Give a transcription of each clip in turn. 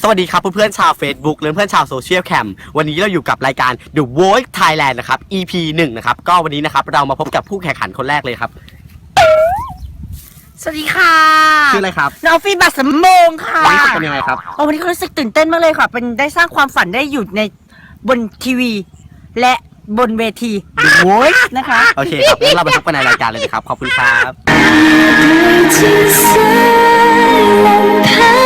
สวัสดีครับเพื่อนๆชาว Facebook และเพื่อนชาวโซเชียลแคมวันนี้เราอยู่กับรายการ The Voice Thailand นะครับ EP 1นะครับ ก็วันนี้นะครับเรามาพบกับผู้แข่งขันคนแรกเลยครับ สวัสดีค่ะชื่ออะไรครับน้องฟีบัตสมมงค่ะวันนี้รู้สึกเป็นยังไงครับ โอ้วันนี้ก็รู้สึกตื่นเต้นมากเลยค่ะ เป็นได้สร้างความฝันได้อยู่ในบนทีวี และบนเวที The Voice นะคะโอเคครับงั้นเราไปพบกันในรายการเลยนะครับ ขอบคุณครับ ที่แสนลำพัง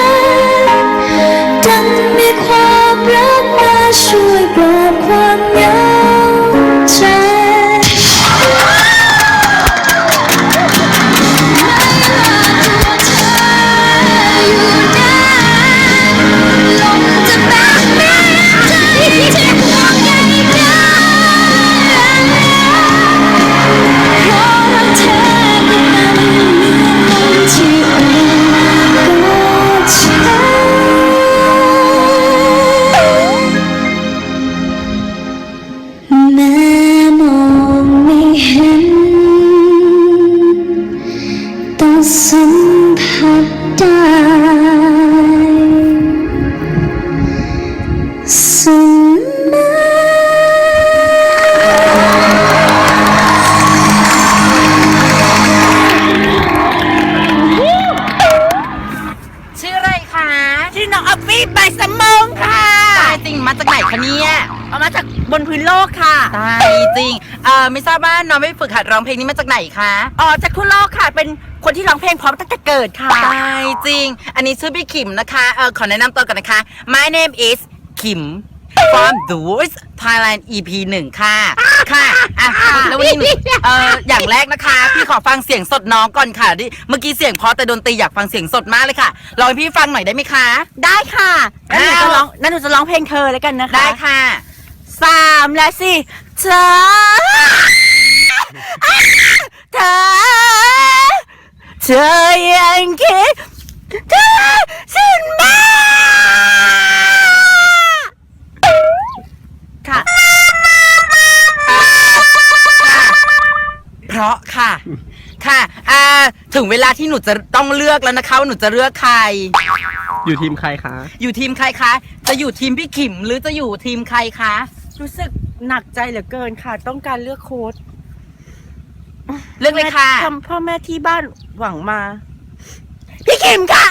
เห็นแต่สัมผัสได้เสมอชื่ออะไรคะ ชื่อน้องออฟฟี่บัตสมมงค่ะ ตายจริงมาจากไหนคะเนี่ย เอามาจากบนพื้นโลกค่ะ ตายจริงเออไม่ทราบว่าน้องไปฝึกหัดร้องเพลงนี้มาจากไหนคะอ๋อจากทั่วโลกค่ะ เป็นคนที่ร้องเพลงพร้อมตั้งแต่เกิดค่ะ ตายจริง อันนี้ชื่อพี่ขิมนะคะเออขอแนะนำตัวก่อนนะคะ My name is ขิม from the voice Thailand EP 1 ค่ะ ค่ะอะแล้ววันนี้หนูเอออย่างแรกนะคะ พี่ขอฟังเสียงสดน้องก่อนค่ะดิเมื่อกี้เสียงเพราะแต่ดนตรีอยากฟังเสียงสดมากเลยค่ะลองให้พี่ฟังหน่อยได้ไหมคะ ได้ค่ะงั้นหนูอ้าวจะร้องนั่นหนูจะร้องเพลงเธอแล้วกันนะคะ ได้ค่ะ สามและสี่เธอเธอเธอยังคิดเธอฉันไหมาค่ะ เพราะค่ะ ค่ะ อ่า ถึงเวลาที่หนูจะต้องเลือกแล้วนะคะว่าหนูจะเลือกใคร อยู่ทีมใครคะ อยู่ทีมใครคะ จะอยู่ทีมพี่ขิมหรือจะอยู่ทีมใครคะ รู้สึกหนักใจเหลือเกินค่ะ ต้องการเลือกโค้ดเลือกเลยค่ะ ทำพ่อแม่ที่บ้านหวังมา พี่คิมค่ะ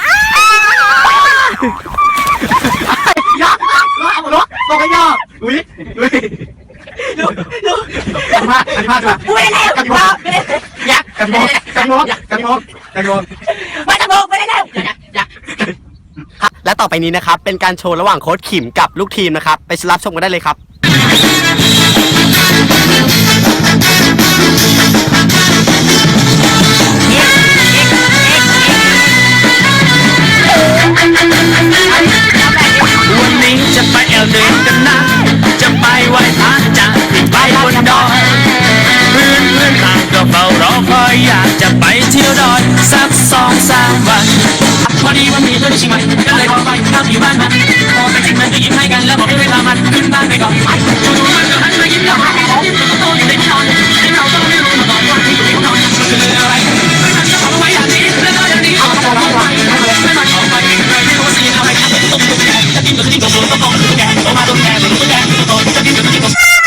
บอกให้ย่ออุ้ยอุ้ยกันมากกันมากเลยอุ้ยแล้วกันมากยักกันมองกันมองกันมองกันมองมาตะโกนไปได้แล้วและต่อไปนี้นะครับ เป็นการโชว์ระหว่างโค้ชขิมกับลูกทีมนะครับ ไปรับชมกันได้เลยครับ Gracias. คอยอยากจะไปเที่ยวดอยสักสองสามวัน พอดีว่ามีเพื่อนชิงมันก็เลยพอไปนั่อยู่บ้านมันพอไปถึงมันก็ยิ้มให้กันแล้วบอกให้ไปลามันขึ้นบ้านไปก่อนจู่ๆมันก็หันมายิ้มเรายิ้มโตอยู่ในที่นอนที่เราก็ไม่รู้มาก่อนว่าที่อยู่ในนอนมันคืออะไรไม่มันจะบอไว้าอย่างนี้แล้วก็อย่างนี้เอาไปเอาไปไม่มันออกไปไม่รู้ว่าสิ่งอะไรตุ้มตุ้มแดงจะกินก็กินก็โดนก็โดนแดงออกมาโดนแดงโดนแดงโดนจะกินก็กินก